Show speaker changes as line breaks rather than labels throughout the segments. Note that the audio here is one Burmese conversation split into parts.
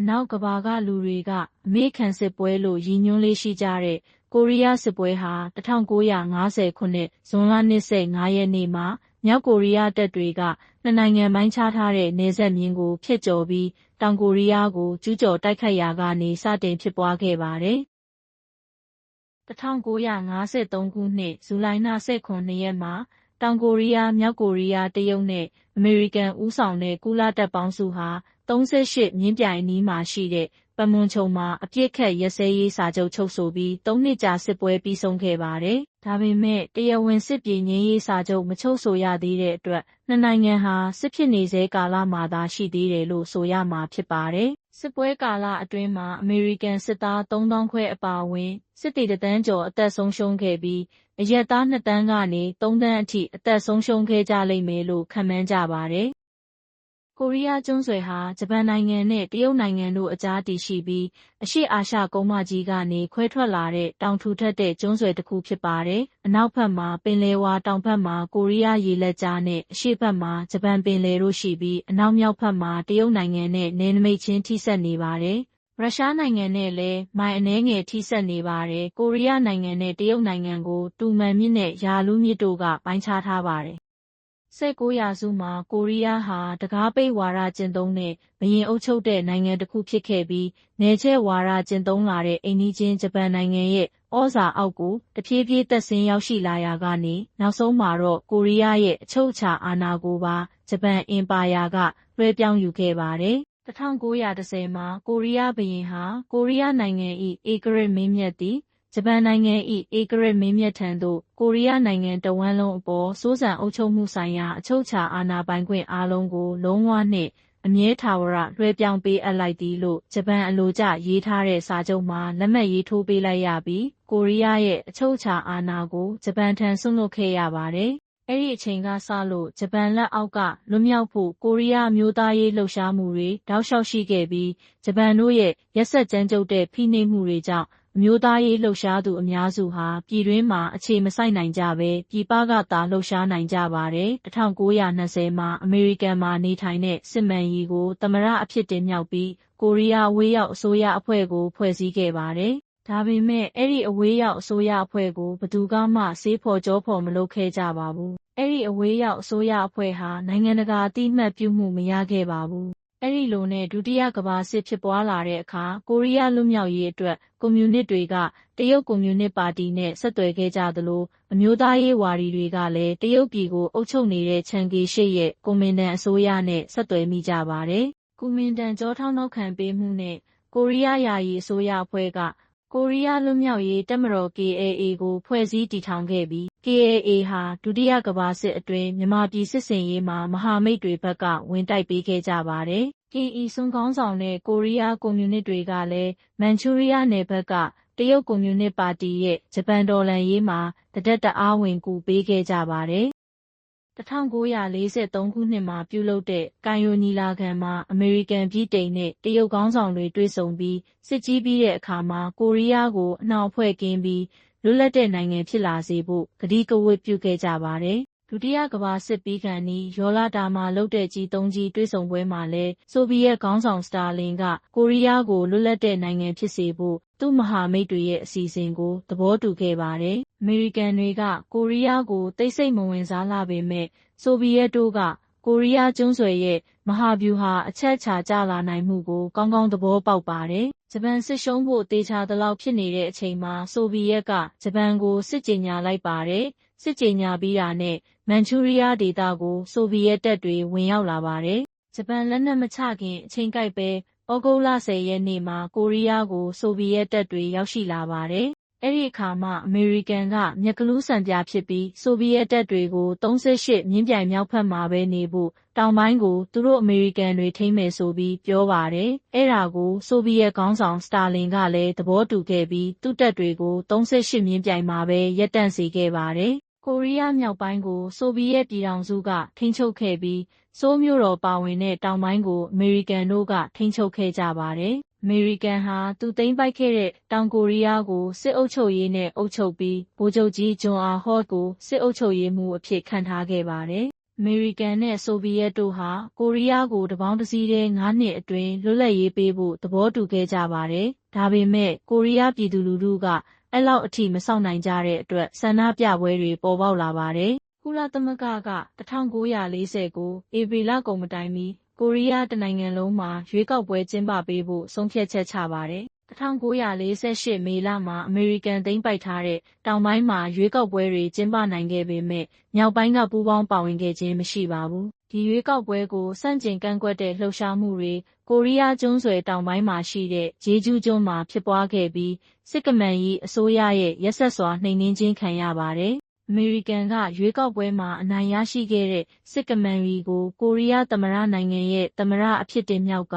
အနောက်ကမ္ဘာကလူတွေကအမေ့ခံစစ်ပွဲလို့ရည်ညွှန်းလေ့ရှိကြတဲ့ကိုရီးယားစစ်ပွဲဟာ၁၉၅၀ခုနှစ်ဇွန်လ၂၅ရက်နေ့မှာမြောက်ကိုရီးယားတပ်တွေကနှစ်နိုင်ငံပိုင်းခြားထားတဲ့နယ်စပ်မျဉ်းကိုဖြတ်ကျော်ပြီးတောင်ကိုရီးယားကိုကျူးကျော်တိုက်ခိုက်ရာကနေစတင်ဖြစ်ပွားခဲ့ပါတယ်။၁၉၅၃ခုနှစ်ဇူလိုင်လ၁၇ရက်မှာ တောင်ကိုရီးယား၊မြောက်ကိုရီးယား၊တရုတ်နဲ့ အမေရိကန်ဦးဆောင်တဲ့ ကုလတပ်ပေါင်းစုဟာ ၃၈မျဉ်းပြိုင်အနီးမှာရှိတဲ့ပန်မွန်ချုံမှာ အပစ်အခတ်ရပ်စဲရေးစာချုပ် ချုပ်ဆိုပြီးသုံးနှစ်ကြာစစ်ပွဲပြီးဆုံးခဲ့ပါတယ်။ဒါပေမဲ့ တရားဝင် စစ်ပြေငြိမ်းရေးစာချုပ် မချုပ်ဆိုရသေးတဲ့အတွက် နှစ်နိုင်ငံဟာ စစ်ဖြစ်နေဆဲကာလမှာသာ ရှိသေးတယ်လို့ ဆိုရမှာဖြစ်ပါတယ်။စစ်ပွဲကာလအတွင်းမှာ အမေရိကန်စစ်သားသုံးသောင်းခွဲအပါအဝင် စစ်သည်တစ်သန်းကျော် အသက်ဆုံးရှုံးခဲ့ပြီး အရပ်သားနှစ်သန်းကနေသုံးသန်းအထိအသက်ဆုံးရှုံးခဲ့ကြလိမ့်မယ်လို့ခန့်မှန်းကြပါတယ်။ကိုရီးယားကျွန်းဆွယ်ဟာဂျပန်နိုင်ငံနဲ့တရုတ်နိုင်ငံတို့အကြားတည်ရှိပြီးအရှေ့အာရှကုန်းမကြီးကနေခွဲထွက်လာတဲ့တောင်ထူထပ်တဲ့ကျွန်းဆွယ်တစ်ခုဖြစ်ပါတယ်။အနောက်ဘက်မှာပင်လယ်ဝါတောင်ဘက်မှာကိုရီးယားရေလက်ကြားနဲ့အရှေ့ဘက်မှာဂျပန်ပင်လယ်တို့ရှိပြီးအနောက်မြောက်ဘက်မှာတရုတ်နိုင်ငံနဲ့နယ်နိမိတ်ချင်းထိစပ်နေပါတယ်။ ရုရှားနိုင်ငံနဲ့လည်းမိုင်အနည်းငယ်ထိစပ်နေပါတယ်။ကိုရီးယားနိုင်ငံနဲ့တရုတ်နိုင်ငံကို တူမန်မြစ်နဲ့ယာလူးမြစ်တို့ကပိုင်းခြားထားပါတယ်။၁၉ရာစုမှာကိုရီးယားဟာတံခါးပိတ်ဝါဒကျင့်သုံးတဲ့ဘုရင်အုပ်ချုပ်တဲ့နိုင်ငံတစ်ခုဖြစ်ခဲ့ပြီးနယ်ချဲ့ဝါဒကျင့်သုံးလာတဲ့အိမ်နီးချင်းဂျပန်နိုင်ငံရဲ့သြဇာအောက်ကိုတဖြည်းဖြည်းသက်ဆင်းရောက်ရှိလာရာကနေနောက်ဆုံးမှာတော့ကိုရီးယားရဲ့အချုပ်အခြာအာဏာကိုပါဂျပန်အင်ပါယာကလွှဲပြောင်းယူခဲ့ပါတယ်။ ၁၉၁၀မှာ ကိုရီးယားဘုရင်ဟာ ကိုရီးယားနိုင်ငံ၏ဧကရာဇ်မင်းမြတ်သည် ဂျပန်နိုင်ငံ၏ဧကရာဇ်မင်းမြတ်ထံသို့ ကိုရီးယားနိုင်ငံတစ်ဝှမ်းလုံးအပေါ် စိုးစံအုပ်ချုပ်မှုဆိုင်ရာ အချုပ်အခြာအာဏာပိုင်ခွင့်အားလုံးကို လုံးဝနှင့် အမြဲထာဝရ လွှဲပြောင်းပေးအပ်လိုက်သည်လို့ ဂျပန်အလိုကျရေးထားတဲ့ စာချုပ်မှာ လက်မှတ်ရေးထိုးပေးလိုက်ရပြီး ကိုရီးယားရဲ့ အချုပ်အခြာအာဏာကို ဂျပန်ထံ စွန့်လွှတ်ခဲ့ရပါတယ်။ အဲဒီအချိန်ကစလို့ဂျပန်လက်အောက်ကလွတ်မြောက်ဖို့ကိုရီးယားအမျိုးသားရေးလှုပ်ရှားမှုတွေတောက်လျှောက်ရှိခဲ့ပြီးဂျပန်တို့ရဲ့ရက်စက်ကြမ်းကြုတ်တဲ့ဖိနှိပ်မှုတွေကြောင့်အမျိုးသားရေးလှုပ်ရှားသူအများစုဟာပြည်တွင်းမှာအခြေမစိုက်နိုင်ကြဘဲပြည်ပကသာလှုပ်ရှားနိုင်ကြပါတယ်။၁၉၂၀မှာအမေရိကန်မှာနေထိုင်တဲ့စစ်မန်ရီကိုသမ္မတအဖြစ်တင်မြှောက်ပြီးကိုရီးယားအဝေးရောက်အစိုးရအဖွဲ့ကိုဖွဲ့စည်းခဲ့ပါတယ်။ ဒါပေမဲ့အဲဒီအဝေးရောက်အစိုးရအဖွဲ့ကိုဘယ်သူကမှဆေးဖော်ကြောဖော်မလုပ်ခဲ့ကြပါဘူး။အဲဒီအဝေးရောက်အစိုးရအဖွဲ့ဟာနိုင်ငံတကာအသိအမှတ်ပြုမှုမရခဲ့ပါဘူး။အဲဒီလိုနဲ့ဒုတိယကမ္ဘာစစ်ဖြစ်ပွားလာတဲ့အခါကိုရီးယားလွတ်မြောက်ရေးအတွက်ကွန်မြူနစ်တွေကတရုတ်ကွန်မြူနစ်ပါတီနဲ့ဆက်သွယ်ခဲ့ကြသလိုအမျိုးသားရေးဝါဒီတွေကလည်းတရုတ်ပြည်ကိုအုပ်ချုပ်နေတဲ့ချန်ကေရှေ့ရဲ့ကွန်မင်တန်အစိုးရနဲ့ဆက်သွယ်မိကြပါတယ်။ကူမင်တန်ကျောထောက်နောက်ခံပေးမှုနဲ့ကိုရီးယားယာယီအစိုးရအဖွဲ့က ကိုရီးယားလွတ်မြောက်ရေးတပ်မတော် KLA ကိုဖွဲ့စည်းတည်ထောင်ခဲ့ပြီး KLA ဟာဒုတိယကမ္ဘာစစ်အတွင်းမြန်မာပြည်စစ်ဆင်ရေးမှာမဟာမိတ်တွေဘက်ကဝင်တိုက်ပေးခဲ့ကြပါတယ်။ကင်အီဆွန်းခေါင်းဆောင်တဲ့ကိုရီးယားကွန်မြူနစ်တွေကလည်းမန်ချူးရီးယားနယ်ဘက်ကတရုတ်ကွန်မြူနစ်ပါတီရဲ့ဂျပန်တော်လှန်ရေးမှာတတပ်တအားဝင်ကူပေးခဲ့ကြပါတယ်။ ၁၉၄၃ခုနှစ်မှာပြုလုပ်တဲ့ကိုင်ရိုညီလာခံမှာအမေရိကန်၊ဗြိတိန်နဲ့တရုတ်ခေါင်းဆောင်တွေတွေ့ဆုံပြီးစစ်ကြီးပြီးတဲ့အခါမှာကိုရီးယားကိုအနှောင်အဖွဲ့ကင်းပြီးလွတ်လပ်တဲ့နိုင်ငံဖြစ်လာစေဖို့ကတိကဝတ်ပြုခဲ့ကြပါတယ်။ဒုတိယကမ္ဘာစစ်ပြီးခါနီးရောလတာမှာလုပ်တဲ့ G ၃ကြီးတွေ့ဆုံပွဲမှာလည်းဆိုဗီယက်ခေါင်းဆောင်စတာလင်ကကိုရီးယားကိုလွတ်လပ်တဲ့နိုင်ငံဖြစ်စေဖို့သူ့မဟာမိတ်တွေရဲ့အစီအစဉ်ကိုသဘောတူခဲ့ပါတယ်။ အမေရိကန်တွေက ကိုရီးယားကို သိပ်စိတ်မဝင်စားလှပေမယ့်ဆိုဗီယက်တို့က ကိုရီးယားကျွန်းဆွယ်ရဲ့ မဟာဗျူဟာ အချက်အချာကျလာနိုင်မှုကို ကောင်းကောင်းသဘောပေါက်ပါတယ်။ဂျပန်စစ်ရှုံးဖို့ သေချာသလောက်ဖြစ်နေတဲ့အချိန်မှာ ဆိုဗီယက်က ဂျပန်ကို စစ်ကြေညာလိုက်ပါတယ်။စစ်ကြေညာပြီးတာနဲ့ မန်ချူးရီးယားဒေသကို ဆိုဗီယက်တပ်တွေ ဝင်ရောက်လာပါတယ်။ဂျပန်လက်နက်မချခင် အချိန်ကိုက်ပဲသြဂုတ်လ ၁၀ ရက်နေ့မှာ ကိုရီးယားကို ဆိုဗီယက်တပ်တွေ ရောက်ရှိလာပါတယ်။ အဲဒီအခါမှအမေရိကန်ကမြတ်ကလူးဆန်ပြာဖြစ်ပြီးဆိုဗီယက်တပ်တွေကို၃၈မျဉ်းပြိုင်မြောက်ဘက်မှာပဲနေဖို့တောင်ပိုင်းကိုသူတို့အမေရိကန်တွေထိန်းမယ်ဆိုပြီးပြောပါတယ်။အဲဒါကိုဆိုဗီယက်ခေါင်းဆောင်စတာလင်ကလည်းသဘောတူခဲ့ပြီးသူ့တပ်တွေကို၃၈မျဉ်းပြိုင်မှာပဲရပ်တန့်စေခဲ့ပါတယ်။ကိုရီးယားမြောက်ပိုင်းကိုဆိုဗီယက်ပြည်ထောင်စုကထိန်းချုပ်ခဲ့ပြီးဆိုးလ်မြို့တော်ပါဝင်တဲ့တောင်ပိုင်းကိုအမေရိကန်တို့ကထိန်းချုပ်ခဲ့ကြပါတယ်။ အမေရိကန်ဟာ သူသိမ်းပိုက်ခဲ့တဲ့ တောင်ကိုရီးယားကို စစ်အုပ်ချုပ်ရေးနဲ့ အုပ်ချုပ်ပြီး ဗိုလ်ချုပ်ကြီး ဂျွန်အာဟော့ကို စစ်အုပ်ချုပ်ရေးမှူးအဖြစ် ခန့်ထားခဲ့ပါတယ်။အမေရိကန်နဲ့ ဆိုဗီယက်တို့ဟာ ကိုရီးယားကို တပေါင်းတစည်းတည်း၅နှစ်အတွင်း လွတ်လပ်ရေးပေးဖို့ သဘောတူခဲ့ကြပါတယ်။ဒါပေမဲ့ ကိုရီးယားပြည်သူလူထုက အဲ့လောက်အထိ မစောင့်နိုင်ကြတဲ့အတွက် ဆန္ဒပြပွဲတွေ ပေါ်ပေါက်လာပါတယ်။ကုလသမဂ္ဂက1940ကို ဧပြီလကုန်မတိုင်မီ ကိုရီးယားတနိုင်ငံလုံးမှာရွေးကောက်ပွဲကျင်းပပေးဖို့ဆုံးဖြတ်ချက်ချပါတယ်1948မေလမှာအမေရိကန်သိမ်းပိုက်ထားတဲ့တောင်ပိုင်းမှာရွေးကောက်ပွဲတွေကျင်းပနိုင်ခဲ့ပေမဲ့မြောက်ပိုင်းကပူးပေါင်းပါဝင်ခဲ့ခြင်းမရှိပါဘူး။ဒီရွေးကောက်ပွဲကိုစန့်ကျင်ကန့်ကွက်တဲ့လှုပ်ရှားမှုတွေကိုရီးယားကျွန်းဆွယ်တောင်ပိုင်းမှာရှိတဲ့ဂျေဂျူးကျွန်းမှာဖြစ်ပွားခဲ့ပြီးစစ်ကမန်ကြီးအစိုးရရဲ့ရက်စက်စွာနှိမ်နင်းခြင်းခံရပါတယ်။ အမေရိကန်ကရွေးကောက်ပွဲမှာအနိုင်ရရှိခဲ့တဲ့စစ်ကမန်ရီကိုကိုရီးယားသမ္မတနိုင်ငံရဲ့သမ္မတအဖြစ်တင်မြှောက်က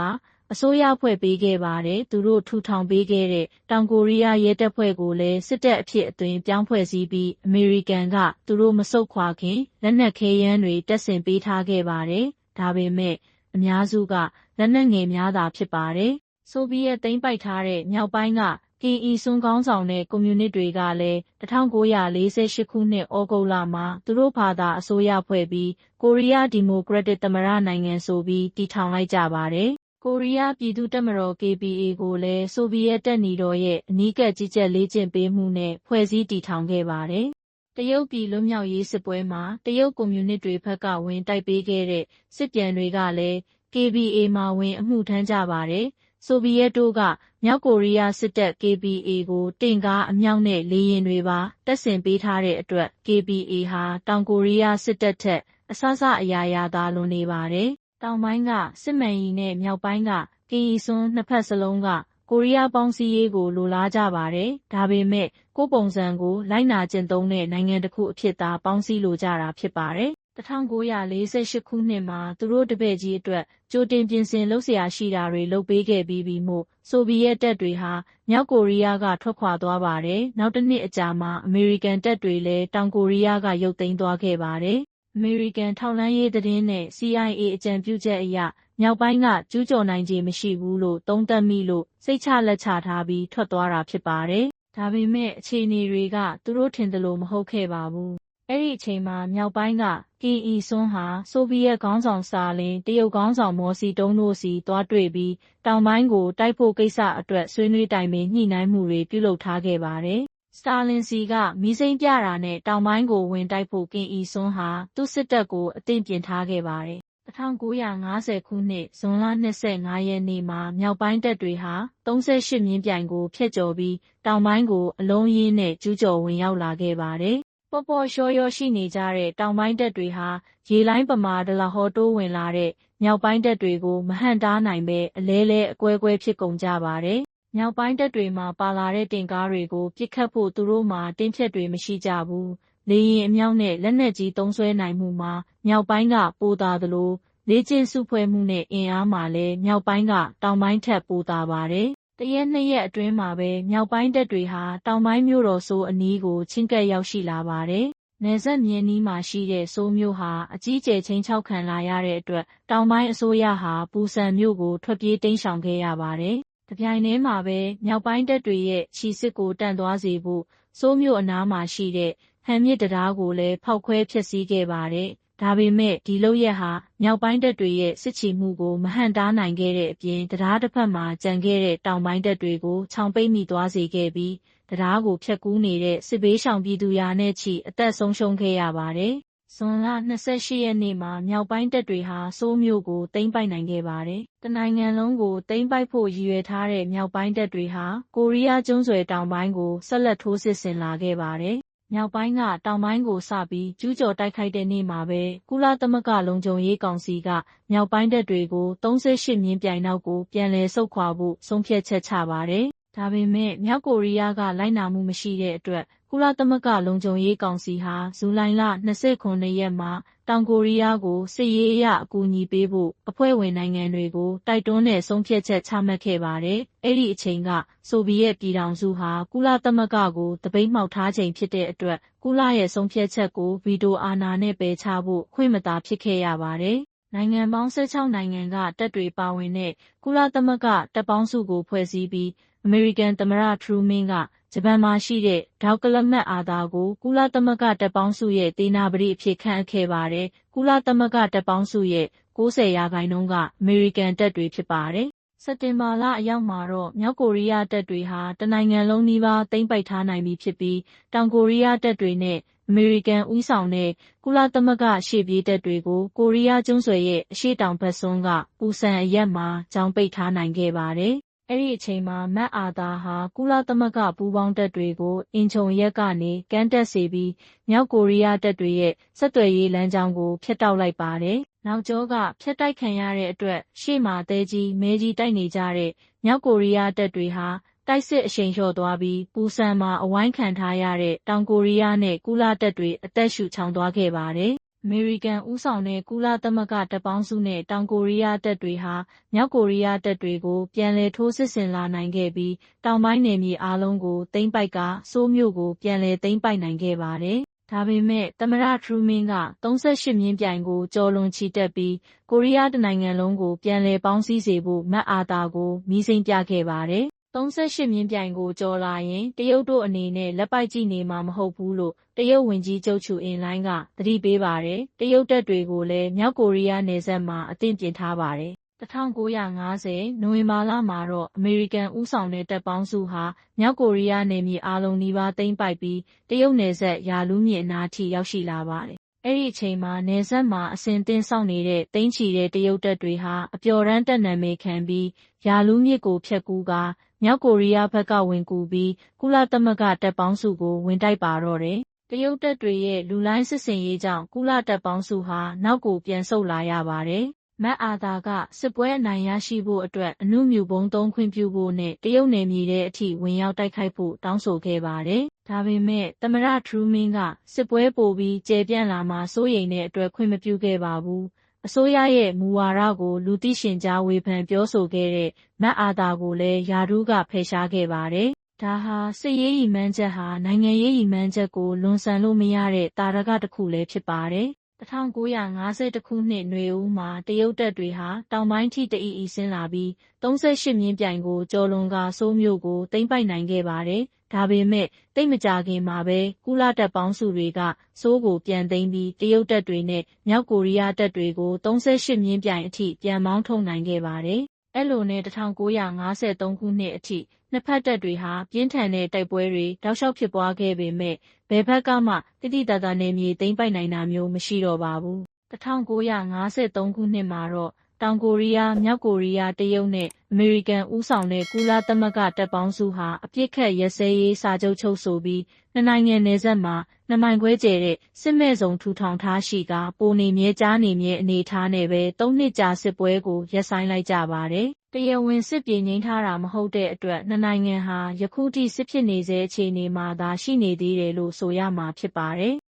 အစိုးရဖွဲ့ပေးခဲ့ပါတယ်။သူတို့ထူထောင်ပေးခဲ့တဲ့တောင်ကိုရီးယားရဲတပ်ဖွဲ့ကိုလည်းစစ်တပ်အဖြစ်အသွင်ပြောင်းဖွဲ့စည်းပြီးအမေရိကန်ကသူတို့မဆုတ်ခွာခင်လက်နက်ခဲယမ်းတွေတပ်ဆင်ပေးထားခဲ့ပါတယ်။ဒါပေမဲ့အများစုကလက်နက်ငယ်များသာဖြစ်ပါတယ်။ဆိုဗီယက်သိမ်းပိုက်ထားတဲ့မြောက်ပိုင်းက ကင်အီစွန်းကောင်းဆောင်တဲ့ကွန်မြူနစ်တွေကလည်း1948ခုနှစ်ဩဂုတ်လမှာသူတို့ဘာသာအစိုးရဖွဲ့ပြီးကိုရီးယားဒီမိုကရက်တစ်သမ္မတနိုင်ငံဆိုပြီးတည်ထောင်လိုက်ကြပါတယ်ကိုရီးယားပြည်သူ့တပ်မတော် KPA ကိုလည်းဆိုဗီယက်တပ်ညီတော်ရဲ့အနီးကပ်ကြီးကြပ်လေ့ကျင့်ပေးမှုနဲ့ဖွဲ့စည်းတည်ထောင်ခဲ့ပါတယ်။တရုတ်ပြည်လွတ်မြောက်ရေးစစ်ပွဲမှာတရုတ်ကွန်မြူနစ်တွေဘက်ကဝင်တိုက်ပေးခဲ့တဲ့စစ်ပြန်တွေကလည်း KPA မှာဝင်အမှုထမ်းကြပါတယ်။ ဆိုဗီယက်တို့ကမြောက်ကိုရီးယားစစ်တပ် KPA ကိုတင့်ကားအမြောက်နဲ့လေယာဉ်တွေပါတပ်ဆင်ပေးထားတဲ့အတွက် KPA ဟာတောင်ကိုရီးယားစစ်တပ်ထက်အဆအအရာရာသာလွန်နေပါတယ်တောင်ပိုင်းကစစ်မှန်ရီနဲ့မြောက်ပိုင်းကကီရီစွန်းနှစ်ဖက်စလုံးကကိုရီးယားပေါင်းစည်းရေးကိုလိုလားကြပါတယ်။ဒါပေမဲ့ကိုပုံစံကိုလိုက်နာကျင့်သုံးတဲ့နိုင်ငံတစ်ခုအဖြစ်သာပေါင်းစည်းလိုကြတာဖြစ်ပါတယ်။ 1948ခုနှစ်မှာ သူတို့တပည့်ကြီးအတွက် ကြိုတင်ပြင်ဆင်လုပ်စရာရှိတာတွေ လုပ်ပေးခဲ့ပြီးပြီမို့ ဆိုဗီယက်တပ်တွေဟာ မြောက်ကိုရီးယားက ထွက်ခွာသွားပါတယ်။နောက်တနှစ်အကြာမှာ အမေရိကန်တပ်တွေလည်း တောင်ကိုရီးယားက ရုပ်သိမ်းသွားခဲ့ပါတယ်။အမေရိကန်ထောက်လှမ်းရေးသတင်းနဲ့ CIA အကြံပြုချက်အရ မြောက်ပိုင်းက ကျူးကျော်နိုင်ခြေမရှိဘူးလို့ သုံးသပ်မိလို့ စိတ်ချလက်ချထားပြီး ထွက်သွားတာဖြစ်ပါတယ်။ဒါပေမဲ့ အခြေအနေတွေက သူတို့ထင်သလို မဟုတ်ခဲ့ပါဘူး အဲ့ဒီအချိန်မှာမြောက်ပိုင်းကကီအီစွန်းဟာဆိုဗီယက်ခေါင်းဆောင်စာလင်တရုတ်ခေါင်းဆောင်မော်စီတုံးတို့စီသွားတွေ့ပြီးတောင်ပိုင်းကိုတိုက်ဖို့ကိစ္စအတွက်ဆွေးနွေးတိုင်ပင်ညှိနှိုင်းမှုတွေပြုလုပ်ထားခဲ့ပါတယ်စတာလင်စီကမီးစိမ်းပြတာနဲ့တောင်ပိုင်းကိုဝင်တိုက်ဖို့ကင်အီစွန်းဟာသူ့စစ်တပ်ကိုအသင့်ပြင်ထားခဲ့ပါတယ်။1950ခုနှစ်ဇွန်လ25ရက်နေ့မှာမြောက်ပိုင်းတပ်တွေဟာ38မြင်းပြိုင်ကိုဖျက်ကျော်ပြီးတောင်ပိုင်းကိုအလုံးရင်းနဲ့ကျူးကျော်ဝင်ရောက်လာခဲ့ပါတယ်။ ပေါ်ပေါ်လျှောလျှောရှိနေကြတဲ့တောင်ပိုင်းတပ်တွေဟာရေလိုင်းပမာဒလဟောတိုးဝင်လာတဲ့မြောက်ပိုင်းတပ်တွေကိုမဟန့်တားနိုင်ပဲအလဲလဲအကွဲကွဲဖြစ်ကုန်ကြပါတယ်မြောက်ပိုင်းတပ်တွေမှာပါလာတဲ့တင့်ကားတွေကိုပစ်ခတ်ဖို့သူတို့မှာတင်းဖြတ်တွေမရှိကြဘူး။လေရင်အမြောက်နဲ့လက်နက်ကြီးသုံးဆွဲနိုင်မှုမှာမြောက်ပိုင်းကပိုသာသလိုလေ့ကျင့်စုဖွဲ့မှုနဲ့အင်အားမှာလည်းမြောက်ပိုင်းကတောင်ပိုင်းထက်ပိုသာပါတယ်။ တရက်နှစ်ရက်အတွင်းမှာပဲမြောက်ပိုင်းတပ်တွေဟာတောင်ပိုင်းမြို့တော်ဆိုးအနီးကိုချင်းကပ်ရောက်ရှိလာပါတယ်။နယ်စပ်မြင်းနီးမှာရှိတဲ့ဆိုးမြို့ဟာအကြီးကျယ်ချင်းချောက်ခံလာရတဲ့အတွက်တောင်ပိုင်းအစိုးရဟာပူဆန်မြို့ကိုထွက်ပြေးတိမ်းရှောင်ခဲ့ရပါတယ်တပြိုင်တည်းမှာပဲမြောက်ပိုင်းတပ်တွေရဲ့ခြိစစ်ကိုတန့်သွားစေဖို့စိုးမြို့အနားမှာရှိတဲ့ဟန်မြစ်တရားကိုလည်းဖောက်ခွဲဖျက်ဆီးခဲ့ပါတယ်။ ဒါပေမဲ့ဒီလုပ်ရက်ဟာမြောက်ပိုင်းတပ်တွေရဲ့စစ်ချီမှုကိုမဟန့်တားနိုင်ခဲ့တဲ့အပြင်တရားတစ်ဖက်မှာကြံခဲ့တဲ့တောင်ပိုင်းတပ်တွေကိုခြောင်ပိတ်မိသွားစေခဲ့ပြီးတရားကိုဖျက်ကူးနေတဲ့စစ်ဘေးရှောင်ပြည်သူရာနဲ့ချီအသက်ဆုံးရှုံးခဲ့ရပါတယ်။ဇွန်လ28ရက်နေ့မှာမြောက်ပိုင်းတပ်တွေဟာဆိုးမြို့ကိုသိမ်းပိုက်နိုင်ခဲ့ပါတယ်။တနိုင်ငံလုံးကိုသိမ်းပိုက်ဖို့ရည်ရွယ်ထားတဲ့မြောက်ပိုင်းတပ်တွေဟာကိုရီးယားကျွန်းဆွယ်တောင်ပိုင်းကိုဆက်လက်ထိုးစစ်ဆင်လာခဲ့ပါတယ်။ မြောက်ပိုင်းကတောင်ပိုင်းကိုစပြီးကျူးကျော်တိုက်ခိုက်တဲ့နေ့မှာပဲကုလသမဂ္ဂလုံခြုံရေးကောင်စီကမြောက်ပိုင်းတပ်တွေကို38မြင်းပြိုင်နောက်ကိုပြန်လည်ဆုတ်ခွာဖို့ဆုံးဖြတ်ချက်ချပါတယ်။ ဒါပေမဲ့မြောက်ကိုရီးယားကလိုက်နာမှုမရှိတဲ့အတွက်ကုလသမဂ္ဂလုံခြုံရေးကောင်စီဟာဇူလိုင်လ29ရက်မှာတောင်ကိုရီးယားကိုစစ်ရေးအရအကူအညီပေးဖို့အဖွဲ့ဝင်နိုင်ငံတွေကိုတိုက်တွန်းတဲ့ဆုံးဖြတ်ချက်ချမှတ်ခဲ့ပါတယ်။အဲ့ဒီအချိန်ကဆိုဗီယက်ပြည်ထောင်စုဟာကုလသမဂ္ဂကိုတပိတ်မှောက်ထားချိန်ဖြစ်တဲ့အတွက်ကုလရဲ့ဆုံးဖြတ်ချက်ကိုဗီတိုအာဏာနဲ့ပယ်ချဖို့ခွင့်မသာဖြစ်ခဲ့ရပါတယ်။နိုင်ငံပေါင်း16နိုင်ငံကတပ်တွေပါဝင်တဲ့ကုလသမဂ္ဂတပ်ပေါင်းစုကိုဖွဲ့စည်းပြီး အမေရိကန်သမ္မတထရူးမင်းကဂျပန်မှာရှိတဲ့ဒေါက်ကလမတ်အာသာကိုကုလသမဂ္ဂတပ်ပေါင်းစုရဲ့ဒေနာပတိအဖြစ်ခန့်အပ်ခဲ့ပါတယ်။ကုလသမဂ္ဂတပ်ပေါင်းစုရဲ့90ရာခိုင်နှုန်းကအမေရိကန်တပ်တွေဖြစ်ပါတယ်။စက်တင်ဘာလအရောက်မှာတော့မြောက်ကိုရီးယားတပ်တွေဟာတနိုင်ငံလုံးနီးပါးသိမ်းပိုက်ထားနိုင်ပြီဖြစ်ပြီးတောင်ကိုရီးယားတပ်တွေနဲ့အမေရိကန်ဦးဆောင်တဲ့ကုလသမဂ္ဂရှေ့ပြေးတပ်တွေကိုကိုရီးယားကျွန်းဆွယ်ရဲ့အရှေ့တောင်ဘက်စွန်းကပူဆန်အရက်မှာကြောင်းပိတ်ထားနိုင်ခဲ့ပါတယ်။ အဲ့ဒီအချိန်မှာမတ်အာသာဟာကုလသမဂ္ဂပူးပေါင်းတပ်တွေကိုအင်ချုံရက်ကနေကမ်းတက်စေပြီးမြောက်ကိုရီးယားတပ်တွေရဲ့ဆက်သွယ်ရေးလမ်းကြောင်းကိုဖျက်တောက်လိုက်ပါတယ်။နောက်ကျောကဖျက်တိုက်ခံရတဲ့အတွက်ရှေ့မှာတဲကြီးမဲကြီးတိုက်နေကြတဲ့မြောက်ကိုရီးယားတပ်တွေဟာတိုက်စစ်အရှိန်လျော့သွားပြီးပူဆန်မှာအဝိုင်းခံထားရတဲ့တောင်ကိုရီးယားနဲ့ကုလတပ်တွေအသက်ရှူချောင်သွားခဲ့ပါတယ်။အ မေရိကန်ဦးဆောင်တဲ့ကုလသမဂ္ဂတပ်ပေါင်းစုနဲ့တောင်ကိုရီးယားတပ်တွေဟာမြောက်ကိုရီးယားတပ်တွေကိုပြန်လည်ထိုးစစ်ဆင်လာနိုင်ခဲ့ပြီးတောင်ပိုင်းနယ်မြေအားလုံးကိုသိမ်းပိုက်ကစိုးမြို့ကိုပြန်လည်သိမ်းပိုက်နိုင်ခဲ့ပါတယ်။ဒါပေမဲ့သမ္မတထရူမင်းက38မြင်းပြိုင်ကိုကျော်လွန်ချီတက်ပြီးကိုရီးယားတနိုင်ငံလုံးကိုပြန်လည်ပေါင်းစည်းစေဖို့မတ်အာတာကိုမီးစိမ်းပြခဲ့ပါတယ် 38မြင်းပြိုင်ကိုကျော်လာရင်တရုတ်တို့အနေနဲ့လက်ပိုက်ကြည့်နေမှာမဟုတ်ဘူးလို့တရုတ်ဝန်ကြီးချုပ်ချူအင်လိုင်းကသတိပေးပါတယ်။တရုတ်တပ်တွေကိုလည်းမြောက်ကိုရီးယားနယ်စပ်မှာအသင့်ပြင်ထားပါတယ်။1950နိုဝင်ဘာလမှာတော့အမေရိကန်ဦးဆောင်တဲ့တပ်ပေါင်းစုဟာမြောက်ကိုရီးယားနယ်မြေအားလုံးနီးပါးသိမ်းပိုက်ပြီးတရုတ်နယ်စပ်ယာလူးမြစ်အနားထိရောက်ရှိလာပါတယ်။အဲ့ဒီအချိန်မှာနယ်စပ်မှာအစဉ်သင်းဆောင်နေတဲ့တိန့်ချီတဲ့တရုတ်တပ်တွေဟာအပျော်ရမ်းတပ်နာမည်ခံပြီးယာလူးမြစ်ကိုဖျက်ကူးကာ မြောက်ကိုရီးယားဘက်ကဝင်ကူပြီး ကုလသမဂ္ဂတပ်ပေါင်းစုကို ဝင်တိုက်ပါတော့တယ်။တရုတ်တပ်တွေရဲ့လူလိုင်းစစ်စင်ရေးကြောင့်ကုလတပ်ပေါင်းစုဟာနောက်ကိုပြန်ဆုတ်လာရပါတယ်။မတ်အာသာကစစ်ပွဲအနိုင်ရရှိဖို့အတွက်အနုမြူဘုံသုံးခွင့်ပြုဖို့နဲ့တရုတ်နယ်မြေထဲအထိဝင်ရောက်တိုက်ခိုက်ဖို့တောင်းဆိုခဲ့ပါတယ်။ဒါပေမဲ့သမ္မတထရူမင်းကစစ်ပွဲပိုပြီးကျေပြန့်လာမှာစိုးရိမ်တဲ့အတွက်ခွင့်မပြုခဲ့ပါဘူး။ အစိုးရရဲ့မူဝါဒကို လူသိရှင်ကြားဝေဖန်ပြောဆိုခဲ့တဲ့မတ်အာသာကိုလည်းယာထူးကဖယ်ရှားခဲ့ပါတယ်။ဒါဟာစစ်ရေးရည်မှန်းချက်ဟာနိုင်ငံရေးရည်မှန်းချက်ကိုလွန်ဆန်လို့မရတဲ့သာဓကတစ်ခုလည်းဖြစ်ပါတယ်။ 1950ခုနှစ်နွေဦးမှာ တရုတ်တပ်တွေဟာ တောင်ပိုင်းထိတအီအီဆင်းလာပြီး 38 မြင်းပြိုင်ကို ကျော်လွန်ကာစိုးမျိုးကို သိမ်းပိုက်နိုင်ခဲ့ပါတယ်။ဒါပေမဲ့တိတ်မကြခင်မှာပဲ ကုလတပ်ပေါင်းစုတွေကစိုးကို ပြန်သိမ်းပြီး တရုတ်တပ်တွေနဲ့ မြောက်ကိုရီးယားတပ်တွေကို 38 မြင်းပြိုင်အထိ ပြန်မောင်းထုတ်နိုင်ခဲ့ပါတယ်။ အဲ့လိုနဲ့1953ခုနှစ်အထိနှစ်ဖက်တပ်တွေဟာပြင်းထန်တဲ့တိုက်ပွဲတွေတောက်လျှောက်ဖြစ်ပွားခဲ့ပေမဲ့ဘယ်ဘက်ကမှတိတိတတ်တာနယ်မြေသိမ်းပိုက်နိုင်တာမျိုးမရှိတော့ပါဘူး1953ခုနှစ်မှာတော့ တောင်ကိုရီးယားမြောက်ကိုရီးယားတရုတ်နဲ့အမေရိကန်ဦးဆောင်တဲ့ကုလသမဂ္ဂတပ်ပေါင်းစုဟာအပြစ်ခတ်ရစဲရေးစာချုပ်ချုပ်ဆိုပြီးနှစ်နိုင်ငံနယ်စပ်မှာနှစ်မိုင်ခွဲကျဲတဲ့စစ်မဲ့စုံထူထောင်ထားရှိကပိုနေမြဲကြားနေမြဲအနေထားနဲ့ပဲသုံးနှစ်ကြာစစ်ပွဲကိုရပ်ဆိုင်းလိုက်ကြပါတယ်။တရားဝင်စစ်ပြေငိမ့်ထားတာမဟုတ်တဲ့အတွက်နှစ်နိုင်ငံဟာယခုထိစစ်ဖြစ်နေစေအခြေအနေမှာသာရှိနေသေးတယ်လို့ဆိုရမှာဖြစ်ပါတယ်